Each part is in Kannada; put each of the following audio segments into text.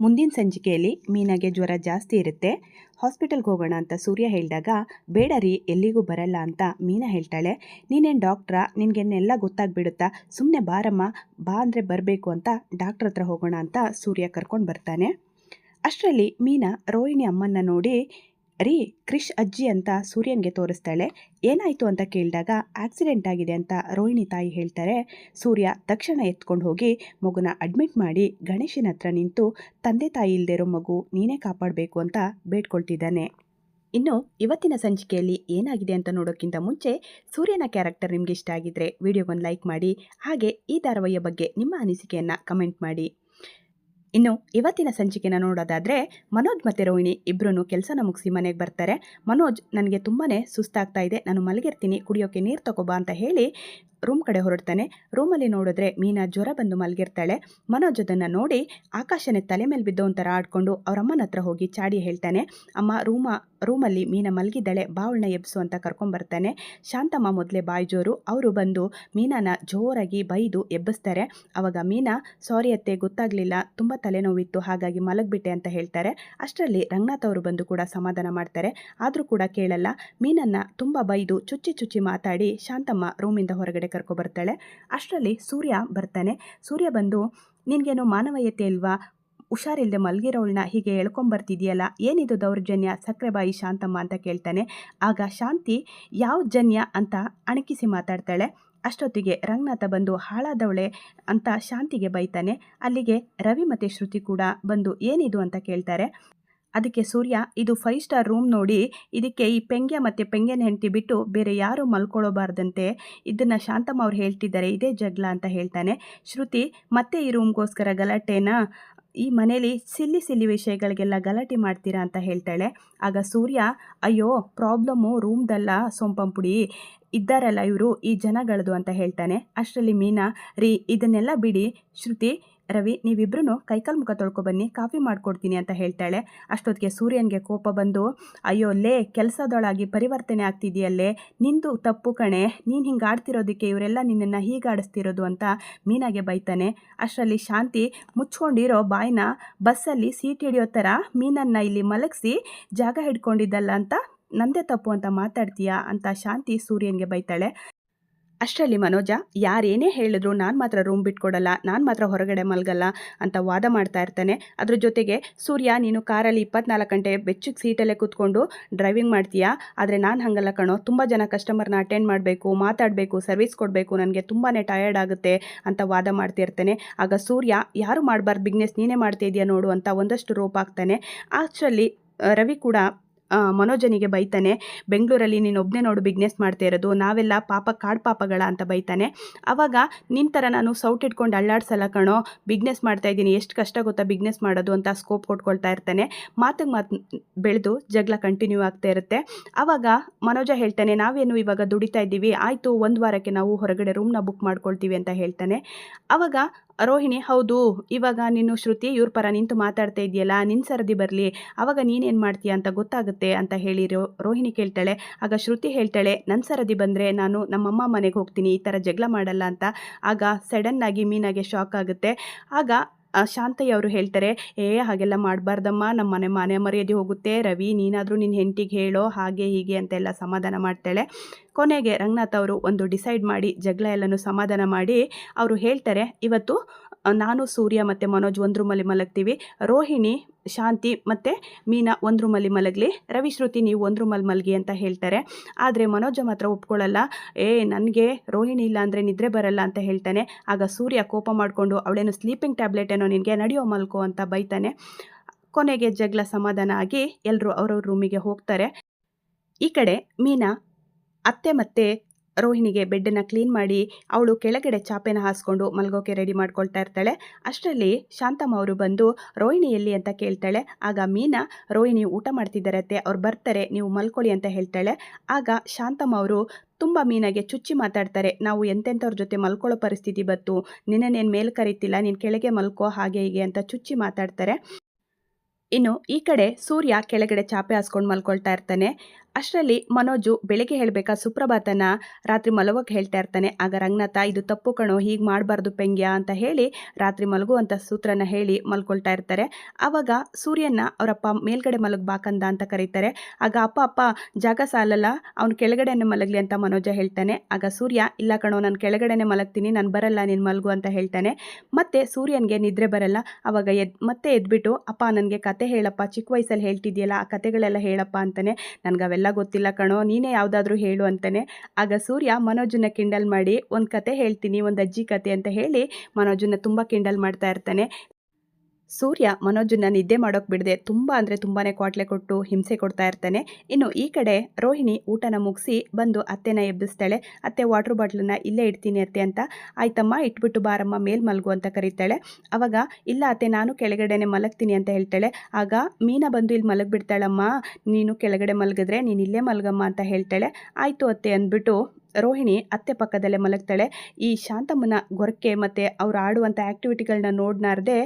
ಮುಂದಿನ ಸಂಚಿಕೆಯಲ್ಲಿ ಮೀನಾಗೆ ಜ್ವರ ಜಾಸ್ತಿ ಇರುತ್ತೆ. ಹಾಸ್ಪಿಟಲ್ಗೆ ಹೋಗೋಣ ಅಂತ ಸೂರ್ಯ ಹೇಳಿದಾಗ, ಬೇಡ ರೀ, ಎಲ್ಲಿಗೂ ಬರಲ್ಲ ಅಂತ ಮೀನಾ ಹೇಳ್ತಾಳೆ. ನೀನೇನು ಡಾಕ್ಟ್ರಾ? ನಿನಗೆನ್ನೆಲ್ಲ ಗೊತ್ತಾಗ್ಬಿಡುತ್ತಾ? ಸುಮ್ಮನೆ ಬಾರಮ್ಮ, ಬಾ ಅಂದರೆ ಬರಬೇಕು ಅಂತ ಡಾಕ್ಟ್ರ್ ಹತ್ರ ಹೋಗೋಣ ಅಂತ ಸೂರ್ಯ ಕರ್ಕೊಂಡು ಬರ್ತಾನೆ. ಅಷ್ಟರಲ್ಲಿ ಮೀನಾ ರೋಹಿಣಿ ಅಮ್ಮನ್ನ ನೋಡಿ ರೀ, ಕ್ರಿಶ್ ಅಜ್ಜಿ ಅಂತ ಸೂರ್ಯನ್ಗೆ ತೋರಿಸ್ತಾಳೆ. ಏನಾಯಿತು ಅಂತ ಕೇಳಿದಾಗ, ಆಕ್ಸಿಡೆಂಟ್ ಆಗಿದೆ ಅಂತ ರೋಹಿಣಿ ತಾಯಿ ಹೇಳ್ತಾರೆ. ಸೂರ್ಯ ತಕ್ಷಣ ಎತ್ಕೊಂಡು ಹೋಗಿ ಮಗುನ ಅಡ್ಮಿಟ್ ಮಾಡಿ ಗಣೇಶನ ಹತ್ರ ನಿಂತು, ತಂದೆ ತಾಯಿ ಇಲ್ಲದೆ ಇರೋ ಮಗು, ನೀನೇ ಕಾಪಾಡಬೇಕು ಅಂತ ಬೇಡ್ಕೊಳ್ತಿದ್ದಾನೆ. ಇನ್ನು ಇವತ್ತಿನ ಸಂಚಿಕೆಯಲ್ಲಿ ಏನಾಗಿದೆ ಅಂತ ನೋಡೋಕ್ಕಿಂತ ಮುಂಚೆ, ಸೂರ್ಯನ ಕ್ಯಾರೆಕ್ಟರ್ ನಿಮಗೆ ಇಷ್ಟ ಆಗಿದ್ರೆ ವಿಡಿಯೋಗೊಂದು ಲೈಕ್ ಮಾಡಿ, ಹಾಗೆ ಈ ಧಾರಾವಾಹಿಯ ಬಗ್ಗೆ ನಿಮ್ಮ ಅನಿಸಿಕೆಯನ್ನು ಕಮೆಂಟ್ ಮಾಡಿ. ಇನ್ನು ಇವತ್ತಿನ ಸಂಚಿಕೆನ ನೋಡೋದಾದರೆ ಮನೋಜ್ ಮತ್ತು ರೋಹಿಣಿ ಇಬ್ಬರೂ ಕೆಲಸನ ಮುಗಿಸಿ ಮನೆಗೆ ಬರ್ತಾರೆ. ಮನೋಜ್ ನನಗೆ ತುಂಬಾ ಸುಸ್ತಾಗ್ತಾ ಇದೆ. ನಾನು ಮಲಗಿರ್ತೀನಿ. ಕುಡಿಯೋಕ್ಕೆ ನೀರು ತಗೋಬಾ ಅಂತ ಹೇಳಿ ರೂಮ್ ಕಡೆ ಹೊರಡ್ತಾನೆ. ರೂಮಲ್ಲಿ ನೋಡಿದ್ರೆ ಮೀನಾ ಜ್ವರ ಬಂದು ಮಲಗಿರ್ತಾಳೆ. ಮನೋಜ್ ಅದನ್ನು ನೋಡಿ ಆಕಾಶನೇ ತಲೆ ಮೇಲೆ ಬಿದ್ದೋ ಒಂಥರ ಆಡ್ಕೊಂಡು ಅವರಮ್ಮನ ಹತ್ರ ಹೋಗಿ ಚಾಡಿ ಹೇಳ್ತಾನೆ. ಅಮ್ಮ, ರೂಮ, ರೂಮಲ್ಲಿ ಮೀನಾ ಮಲಗಿದ್ದಾಳೆ. ಬಾವಳನ್ನ ಎಬ್ಸು ಅಂತ ಕರ್ಕೊಂಬರ್ತಾನೆ ಶಾಂತಮ್ಮ ಮೊದಲೇ ಬಾಯಿ ಅವರು ಬಂದು ಮೀನಾನ ಜೋರಾಗಿ ಬೈದು ಎಬ್ಬಿಸ್ತಾರೆ. ಅವಾಗ ಮೀನಾ, ಸಾರಿ ಅತ್ತೆ, ಗೊತ್ತಾಗಲಿಲ್ಲ. ತುಂಬ ತಲೆನೋವಿತ್ತು, ಹಾಗಾಗಿ ಮಲಗಿಬಿಟ್ಟೆ ಅಂತ ಹೇಳ್ತಾರೆ. ಅಷ್ಟರಲ್ಲಿ ರಂಗನಾಥ್ ಅವರು ಬಂದು ಕೂಡ ಸಮಾಧಾನ ಮಾಡ್ತಾರೆ. ಆದರೂ ಕೂಡ ಕೇಳಲ್ಲ. ಮೀನನ್ನು ತುಂಬ ಬೈದು ಚುಚ್ಚಿ ಚುಚ್ಚಿ ಮಾತಾಡಿ ಶಾಂತಮ್ಮ ರೂಮಿಂದ ಹೊರಗಡೆ ಕರ್ಕೊಬರ್ತಾಳೆ ಅಷ್ಟರಲ್ಲಿ ಸೂರ್ಯ ಬರ್ತಾನೆ. ಸೂರ್ಯ ಬಂದು, ನಿನಗೇನು ಮಾನವೀಯತೆ ಇಲ್ವಾ? ಹುಷಾರಿಲ್ಲದೆ ಮಲಗಿರೋಳನ್ನ ಹೀಗೆ ಎಳ್ಕೊಂಬರ್ತಿದೆಯಲ್ಲ? ಏನಿದು ದೌರ್ಜನ್ಯ? ಸಕ್ರೆಬಾಯಿ ಶಾಂತಮ್ಮ ಅಂತ ಕೇಳ್ತಾನೆ. ಆಗ ಶಾಂತಿ, ಯಾವ ಜನ್ಯ? ಅಂತ ಅಣಕಿಸಿ ಮಾತಾಡ್ತಾಳೆ. ಅಷ್ಟೊತ್ತಿಗೆ ರಂಗನಾಥ ಬಂದು ಹಾಳಾದವಳೆ ಅಂತ ಶಾಂತಿಗೆ ಬೈತಾನೆ. ಅಲ್ಲಿಗೆ ರವಿ ಮತ್ತು ಶ್ರುತಿ ಕೂಡ ಬಂದು ಏನಿದು ಅಂತ ಕೇಳ್ತಾರೆ. ಅದಕ್ಕೆ ಸೂರ್ಯ, ಇದು ಫೈವ್ ಸ್ಟಾರ್ ರೂಮ್ ನೋಡಿ, ಇದಕ್ಕೆ ಈ ಪೆಂಗ್ಯ ಮತ್ತು ಪೆಂಗ್ಯನ ಹೆಂಡತಿ ಬಿಟ್ಟು ಬೇರೆ ಯಾರೂ ಮಲ್ಕೊಳ್ಳೋಬಾರ್ದಂತೆ ಇದನ್ನು ಶಾಂತಮ್ಮ ಅವ್ರು ಹೇಳ್ತಿದ್ದಾರೆ, ಇದೇ ಜಗಳ ಅಂತ ಹೇಳ್ತಾನೆ. ಶ್ರುತಿ, ಮತ್ತೆ ಈ ರೂಮ್ಗೋಸ್ಕರ ಗಲಾಟೆನ? ಈ ಮನೇಲಿ ಸಿಲ್ಲಿ ಸಿಲ್ಲಿ ವಿಷಯಗಳಿಗೆಲ್ಲ ಗಲಾಟೆ ಮಾಡ್ತೀರಾ ಅಂತ ಹೇಳ್ತಾಳೆ. ಆಗ ಸೂರ್ಯ, ಅಯ್ಯೋ ಪ್ರಾಬ್ಲಮ್ಮು ರೂಮ್ದಲ್ಲ ಸೊಂಪಂಪುಡಿ. ಇದ್ದಾರಲ್ಲ ಇವರು, ಈ ಜನಗಳದು ಅಂತ ಹೇಳ್ತಾನೆ. ಅಷ್ಟರಲ್ಲಿ ಮೀನಾ, ರೀ, ಇದನ್ನೆಲ್ಲ ಬಿಡಿ. ಶ್ರುತಿ ರವಿ ನೀವಿಬ್ರು ಕೈಕಾಲು ಮುಖ ತೊಳ್ಕೊ ಬನ್ನಿ, ಕಾಫಿ ಮಾಡ್ಕೊಡ್ತೀನಿ ಅಂತ ಹೇಳ್ತಾಳೆ. ಅಷ್ಟೊತ್ತಿಗೆ ಸೂರ್ಯನಿಗೆ ಕೋಪ ಬಂದು, ಅಯ್ಯೋ ಲೇ, ಕೆಲಸದೊಳಾಗಿ ಪರಿವರ್ತನೆ ಆಗ್ತಿದೆಯಲ್ಲೇ, ನಿಂದು ತಪ್ಪು ಕಣೆ, ನೀನು ಹಿಂಗೆ ಆಡ್ತಿರೋದಕ್ಕೆ ಇವರೆಲ್ಲ ನಿನ್ನನ್ನು ಹೀಗೆ ಆಡಿಸ್ತಿರೋದು ಅಂತ ಮೀನಾಗೆ ಬೈತಾನೆ. ಅಷ್ಟರಲ್ಲಿ ಶಾಂತಿ ಮುಚ್ಕೊಂಡಿರೋ ಬಾಯ್ನ ಬಸ್ಸಲ್ಲಿ ಸೀಟ್ ಹಿಡಿಯೋ ಥರ ಮೀನನ್ನು ಇಲ್ಲಿ ಮಲಗಿಸಿ ಜಾಗ ಹಿಡ್ಕೊಂಡಿದ್ದಲ್ಲ ಅಂತ ನಂದೇ ತಪ್ಪು ಅಂತ ಮಾತಾಡ್ತೀಯಾ ಅಂತ ಶಾಂತಿ ಸೂರ್ಯನಿಗೆ ಬೈತಾಳೆ. ಅಷ್ಟರಲ್ಲಿ ಮನೋಜ, ಯಾರೇನೇ ಹೇಳಿದ್ರು ನಾನು ಮಾತ್ರ ರೂಮ್ ಬಿಟ್ಕೊಡಲ್ಲ, ನಾನು ಮಾತ್ರ ಹೊರಗಡೆ ಮಲಗಲ್ಲ ಅಂತ ವಾದ ಮಾಡ್ತಾ ಇರ್ತಾನೆ. ಅದ್ರ ಜೊತೆಗೆ, ಸೂರ್ಯ, ನೀನು ಕಾರಲ್ಲಿ ಇಪ್ಪತ್ನಾಲ್ಕು ಗಂಟೆ ಬೆಚ್ಚಗೆ ಸೀಟಲ್ಲೇ ಕೂತ್ಕೊಂಡು ಡ್ರೈವಿಂಗ್ ಮಾಡ್ತೀಯಾ? ಆದರೆ ನಾನು ಹಾಗಲ್ಲ ಕಣೋ, ತುಂಬ ಜನ ಕಸ್ಟಮರ್ನ ಅಟೆಂಡ್ ಮಾಡಬೇಕು, ಮಾತಾಡಬೇಕು ಸರ್ವಿಸ್ ಕೊಡಬೇಕು, ನನಗೆ ತುಂಬಾ ಟಯರ್ಡ್ ಆಗುತ್ತೆ ಅಂತ ವಾದ ಮಾಡ್ತಿರ್ತಾನೆ ಆಗ ಸೂರ್ಯ, ಯಾರು ಮಾಡಬಾರ್ದು ಬಿಗ್ನೆಸ್ ನೀನೇ ಮಾಡ್ತಿದ್ಯಾ ನೋಡು ಅಂತ ಒಂದಷ್ಟು ರೋಪ್ ಆಗ್ತಾನೆ ಅಷ್ಟರಲ್ಲಿ, ರವಿ ಕೂಡ ಮನೋಜನಿಗೆ ಬೈತಾನೆ, ಬೆಂಗಳೂರಲ್ಲಿ ನೀನು ಒಬ್ಬನೇ ನೋಡು ಬಿಗ್ನೆಸ್ ಮಾಡ್ತಾ ಇರೋದು, ನಾವೆಲ್ಲ ಪಾಪ ಕಾಡು ಪಾಪಗಳ ಅಂತ ಬೈತಾನೆ. ಆವಾಗ ನಿನ್ನ ಥರ ನಾನು ಸೌಟ್ ಇಟ್ಕೊಂಡು ಅಳ್ಳಾಡ್ಸಲ್ಲ ಕಣೋ, ಬಿಗ್ನೆಸ್ ಮಾಡ್ತಾ ಇದ್ದೀನಿ, ಎಷ್ಟು ಕಷ್ಟ ಗೊತ್ತಾ ಬಿಗ್ನೆಸ್ ಮಾಡೋದು ಅಂತ ಸ್ಕೋಪ್ ಕೊಟ್ಕೊಳ್ತಾ ಇರ್ತಾನೆ. ಮಾತಿಗೆ ಮಾತು ಬೆಳೆದು ಜಗಳ ಕಂಟಿನ್ಯೂ ಆಗ್ತಾ ಇರುತ್ತೆ. ಆವಾಗ ಮನೋಜ ಹೇಳ್ತಾನೆ, ನಾವೇನು ಇವಾಗ ದುಡಿತಾ ಇದ್ದೀವಿ, ಆಯಿತು, ಒಂದು ವಾರಕ್ಕೆ ನಾವು ಹೊರಗಡೆ ರೂಮ್ನ ಬುಕ್ ಮಾಡ್ಕೊಳ್ತೀವಿ ಅಂತ ಹೇಳ್ತಾನೆ. ಆವಾಗ ರೋಹಿಣಿ, ಹೌದು, ಇವಾಗ ನೀನು ಶ್ರುತಿ ಇವ್ರ ಪರ ನಿಂತು ಮಾತಾಡ್ತಾ ಇದೆಯಲ್ಲ ನಿನ್ನ ಸರದಿ ಬರಲಿ ಆವಾಗ ನೀನೇನು ಮಾಡ್ತೀಯ ಅಂತ ಗೊತ್ತಾಗುತ್ತೆ ಅಂತ ಹೇಳಿ ರೋ, ರೋಹಿಣಿ ಕೇಳ್ತಾಳೆ. ಆಗ ಶ್ರುತಿ ಹೇಳ್ತಾಳೆ ನನ್ನ ಸರದಿ ಬಂದರೆ ನಾನು ನಮ್ಮಮ್ಮ ಮನೆಗೆ ಹೋಗ್ತೀನಿ, ಈ ಥರ ಜಗಳ ಮಾಡಲ್ಲ ಅಂತ. ಆಗ ಸಡನ್ನಾಗಿ ಮೀನಾಗೆ ಶಾಕ್ ಆಗುತ್ತೆ. ಆಗ ಶಾಂತಯ್ಯ ಅವರು ಹೇಳ್ತಾರೆ, ಏ, ಹಾಗೆಲ್ಲ ಮಾಡಬಾರ್ದಮ್ಮ ನಮ್ಮ ಮನೆ ಮನೆ ಮರ್ಯಾದೆ ಹೋಗುತ್ತೆ, ರವಿ ನೀನಾದರೂ ನಿನ್ನ ಹೆಂಟಿಗೆ ಹೇಳೋ ಹಾಗೆ ಹೀಗೆ ಅಂತೆಲ್ಲ ಸಮಾಧಾನ ಮಾಡ್ತಾಳೆ. ಕೊನೆಗೆ ರಂಗನಾಥ್ ಅವರು ಒಂದು ಡಿಸೈಡ್ ಮಾಡಿ ಜಗಳ ಎಲ್ಲನೂ ಸಮಾಧಾನ ಮಾಡಿ ಅವರು ಹೇಳ್ತಾರೆ, ಇವತ್ತು ನಾನು, ಸೂರ್ಯ ಮತ್ತು ಮನೋಜ್ ಒಂದು ರೂಮಲ್ಲಿ ಮಲಗ್ತೀವಿ, ರೋಹಿಣಿ, ಶಾಂತಿ ಮತ್ತು ಮೀನಾ ಒಂದು ರೂಮಲ್ಲಿ ಮಲಗಲಿ, ರವಿ, ಶ್ರುತಿ ನೀವು ಒಂದು ರೂಮಲ್ಲಿ ಮಲಗಿ ಅಂತ ಹೇಳ್ತಾರೆ, ಆದರೆ ಮನೋಜ ಮಾತ್ರ ಒಪ್ಕೊಳ್ಳಲ್ಲ ಏ, ನನಗೆ ರೋಹಿಣಿ ಇಲ್ಲ ಅಂದರೆ ನಿದ್ರೆ ಬರಲ್ಲ ಅಂತ ಹೇಳ್ತಾನೆ, ಆಗ ಸೂರ್ಯ ಕೋಪ ಮಾಡಿಕೊಂಡು ಅವಳೇನು ಸ್ಲೀಪಿಂಗ್ ಟ್ಯಾಬ್ಲೆಟ್ ಏನೋ ನಿನಗೆ ನಡೆಯೋ ಮಲ್ಕೋ ಅಂತ ಬೈತಾನೆ. ಕೊನೆಗೆ ಜಗಳ ಸಮಾಧಾನ ಆಗಿ ಎಲ್ಲರೂ ಅವ್ರವ್ರ ರೂಮಿಗೆ ಹೋಗ್ತಾರೆ. ಈ ಕಡೆ ಮೀನಾ, ಅತ್ತೆ ಮತ್ತು ರೋಹಿಣಿಗೆ ಬೆಡ್ಡನ್ನು ಕ್ಲೀನ್ ಮಾಡಿ ಅವಳು ಕೆಳಗಡೆ ಚಾಪೆನ ಹಾಸ್ಕೊಂಡು ಮಲ್ಗೋಕೆ ರೆಡಿ ಮಾಡ್ಕೊಳ್ತಾ ಇರ್ತಾಳೆ. ಅಷ್ಟರಲ್ಲಿ ಶಾಂತಮ್ಮ ಅವರು ಬಂದು, ರೋಹಿಣಿ ಎಲ್ಲಿ ಅಂತ ಕೇಳ್ತಾಳೆ. ಆಗ ಮೀನಾ, ರೋಹಿಣಿ ಊಟ ಮಾಡ್ತಿದ್ದಾರತ್ತೆ. ಅವ್ರು ಬರ್ತಾರೆ. ನೀವು ಮಲ್ಕೊಳ್ಳಿ ಅಂತ ಹೇಳ್ತಾಳೆ. ಆಗ ಶಾಂತಮ್ಮ ಅವರು, ತುಂಬ ಮೀನಾಗೆ ಚುಚ್ಚಿ ಮಾತಾಡ್ತಾರೆ. ನಾವು ಎಂತೆಂಥವ್ರ ಜೊತೆ ಮಲ್ಕೊಳ್ಳೋ ಪರಿಸ್ಥಿತಿ ಬತ್ತು ನಿನ್ನೇನು ಮೇಲೆ ಕರೀತಿಲ್ಲ. ನೀನು ಕೆಳಗೆ ಮಲ್ಕೋ ಹಾಗೆ ಹೀಗೆ ಅಂತ ಚುಚ್ಚಿ ಮಾತಾಡ್ತಾರೆ. ಇನ್ನು ಈ ಕಡೆ ಸೂರ್ಯ ಕೆಳಗಡೆ ಚಾಪೆ ಹಾಸ್ಕೊಂಡು ಮಲ್ಕೊಳ್ತಾ ಇರ್ತಾನೆ. ಅಷ್ಟರಲ್ಲಿ ಮನೋಜು ಬೆಳಗ್ಗೆ ಹೇಳಬೇಕಾ, ಸುಪ್ರಭಾತನ, ರಾತ್ರಿ ಮಲಗೋಕೆ ಹೇಳ್ತಾ ಇರ್ತಾನೆ. ಆಗ ರಂಗನಾಥ, ಇದು ತಪ್ಪು ಕಣೋ, ಹೀಗೆ ಮಾಡಬಾರ್ದು ಪೆಂಗ್ಯ ಅಂತ ಹೇಳಿ ರಾತ್ರಿ ಮಲಗುವಂಥ ಸೂತ್ರನ ಹೇಳಿ ಮಲ್ಕೊಳ್ತಾ ಇರ್ತಾರೆ. ಆವಾಗ ಸೂರ್ಯನ ಅವರಪ್ಪ ಮೇಲ್ಗಡೆ ಮಲಗಬಾಕಂದ ಅಂತ ಕರೀತಾರೆ. ಆಗ, ಅಪ್ಪ ಅಪ್ಪ, ಜಾಗ ಸಾಲಲ್ಲ, ಅವ್ನು ಕೆಳಗಡೆನೆ ಮಲಗಲಿ ಅಂತ ಮನೋಜ ಹೇಳ್ತಾನೆ. ಆಗ ಸೂರ್ಯ, ಇಲ್ಲ ಕಣೋ, ನಾನು ಕೆಳಗಡೆನೆ ಮಲಗ್ತೀನಿ, ನಾನು ಬರಲ್ಲ, ನೀನು ಮಲಗು ಅಂತ ಹೇಳ್ತಾನೆ. ಮತ್ತೆ ಸೂರ್ಯನಿಗೆ ನಿದ್ರೆ ಬರಲ್ಲ. ಅವಾಗ ಎದ್, ಮತ್ತೆ ಎದ್ಬಿಟ್ಟು, ಅಪ್ಪ, ನನಗೆ ಕತೆ ಹೇಳಪ್ಪ, ಚಿಕ್ಕ ವಯಸ್ಸಲ್ಲಿ ಹೇಳ್ತಿದ್ಯಲ್ಲ, ಆ ಕತೆಗಳೆಲ್ಲ ಹೇಳಪ್ಪ ಅಂತಾನೆ. ನನಗೆ ಗೊತ್ತಿಲ್ಲ ಕಣೋ, ನೀನೇ ಯಾವುದಾದ್ರೂ ಹೇಳು ಅಂತಾನೆ. ಆಗ ಸೂರ್ಯ ಮನೋಜನ್ನ ಕಿಂಡಲ್ ಮಾಡಿ, ಒಂದು ಕತೆ ಹೇಳ್ತೀನಿ, ಒಂದು ಅಜ್ಜಿ ಕತೆ ಅಂತ ಹೇಳಿ ಮನೋಜನ್ನ ತುಂಬ ಕಿಂಡಲ್ ಮಾಡ್ತಾ ಇರ್ತಾನೆ. ಸೂರ್ಯ ಮನೋಜನ್ನ ನಿದ್ದೆ ಮಾಡೋಕೆ ಬಿಡದೆ ತುಂಬ ಅಂದರೆ ತುಂಬಾ ಕ್ವಾಟ್ಲೆ ಕೊಟ್ಟು ಹಿಂಸೆ ಕೊಡ್ತಾ ಇರ್ತಾನೆ. ಇನ್ನು ಈ ಕಡೆ ರೋಹಿಣಿ ಊಟನ ಮುಗಿಸಿ ಬಂದು ಅತ್ತೆನ ಎಬ್ಬಿಸ್ತಾಳೆ. ಅತ್ತೆ ವಾಟರ್ ಬಾಟ್ಲನ್ನ ಇಲ್ಲೇ ಇಡ್ತೀನಿ ಅತ್ತೆ ಅಂತ. ಆಯ್ತಮ್ಮ, ಇಟ್ಬಿಟ್ಟು ಬಾರಮ್ಮ, ಮೇಲ್ ಮಲ್ಗು ಅಂತ ಕರೀತಾಳೆ. ಅವಾಗ, ಇಲ್ಲ ಅತ್ತೆ, ನಾನು ಕೆಳಗಡೆನೆ ಮಲಗ್ತೀನಿ ಅಂತ ಹೇಳ್ತಾಳೆ. ಆಗ, ಮೀನಾ ಬಂದು ಇಲ್ಲಿ ಮಲಗಿಬಿಡ್ತಾಳಮ್ಮ. ನೀನು ಕೆಳಗಡೆ ಮಲಗಿದ್ರೆ ನೀನು ಇಲ್ಲೇ ಮಲಗಮ್ಮ ಅಂತ ಹೇಳ್ತಾಳೆ. ಆಯಿತು ಅತ್ತೆ ಅಂದ್ಬಿಟ್ಟು ರೋಹಿಣಿ ಅತ್ತೆ ಪಕ್ಕದಲ್ಲೇ ಮಲಗ್ತಾಳೆ. ಈ ಶಾಂತಮ್ಮನ ಗೊರಕೆ ಮತ್ತು ಅವ್ರು ಆಡುವಂಥ ಆ್ಯಕ್ಟಿವಿಟಿಗಳನ್ನ ನೋಡ್ನಾರ್ದೆ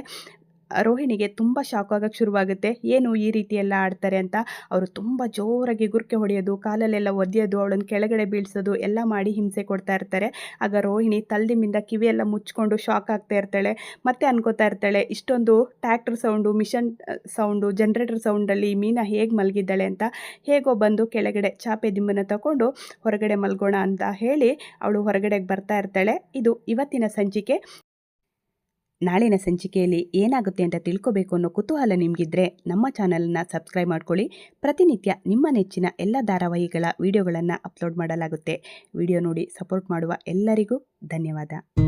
ರೋಹಿಣಿಗೆ ತುಂಬ ಶಾಕ್ ಆಗೋಕ್ಕೆ ಶುರುವಾಗುತ್ತೆ. ಏನು ಈ ರೀತಿ ಎಲ್ಲ ಆಡ್ತಾರೆ ಅಂತ ಅವರು ತುಂಬ ಜೋರಾಗಿ ಗುರ್ಕೆ ಹೊಡೆಯೋದು, ಕಾಲಲ್ಲೆಲ್ಲ ಒದೆಯೋದು, ಅವಳನ್ನು ಕೆಳಗಡೆ ಬೀಳ್ಸೋದು, ಎಲ್ಲ ಮಾಡಿ ಹಿಂಸೆ ಕೊಡ್ತಾ ಇರ್ತಾರೆ. ಆಗ ರೋಹಿಣಿ ತಲ್ದಿಮಿಂದ ಕಿವಿಯೆಲ್ಲ ಮುಚ್ಕೊಂಡು ಶಾಕ್ ಆಗ್ತಾ ಇರ್ತಾಳೆ. ಮತ್ತೆ ಅನ್ಕೋತಾ ಇರ್ತಾಳೆ, ಇಷ್ಟೊಂದು tractor sound machine sound generator ಸೌಂಡಲ್ಲಿ Meena ಹೇಗೆ ಮಲಗಿದ್ದಾಳೆ ಅಂತ. ಹೇಗೋ ಬಂದು ಕೆಳಗಡೆ ಚಾಪೆ ದಿಂಬನ ತಗೊಂಡು ಹೊರಗಡೆ ಮಲ್ಗೋಣ ಅಂತ ಹೇಳಿ ಅವಳು ಹೊರಗಡೆಗೆ ಬರ್ತಾ ಇರ್ತಾಳೆ. ಇದು ಇವತ್ತಿನ ಸಂಚಿಕೆ. ನಾಳಿನ ಸಂಚಿಕೆಯಲ್ಲಿ ಏನಾಗುತ್ತೆ ಅಂತ ತಿಳ್ಕೊಬೇಕು ಅನ್ನೋ ಕುತೂಹಲ ನಿಮಗಿದ್ರೆ ನಮ್ಮ ಚಾನಲನ್ನು ಸಬ್ಸ್ಕ್ರೈಬ್ ಮಾಡ್ಕೊಳ್ಳಿ. ಪ್ರತಿನಿತ್ಯ ನಿಮ್ಮ ನೆಚ್ಚಿನ ಎಲ್ಲ ಧಾರಾವಾಹಿಗಳ ವಿಡಿಯೋಗಳನ್ನು ಅಪ್ಲೋಡ್ ಮಾಡಲಾಗುತ್ತೆ. ವಿಡಿಯೋ ನೋಡಿ ಸಪೋರ್ಟ್ ಮಾಡುವ ಎಲ್ಲರಿಗೂ ಧನ್ಯವಾದ.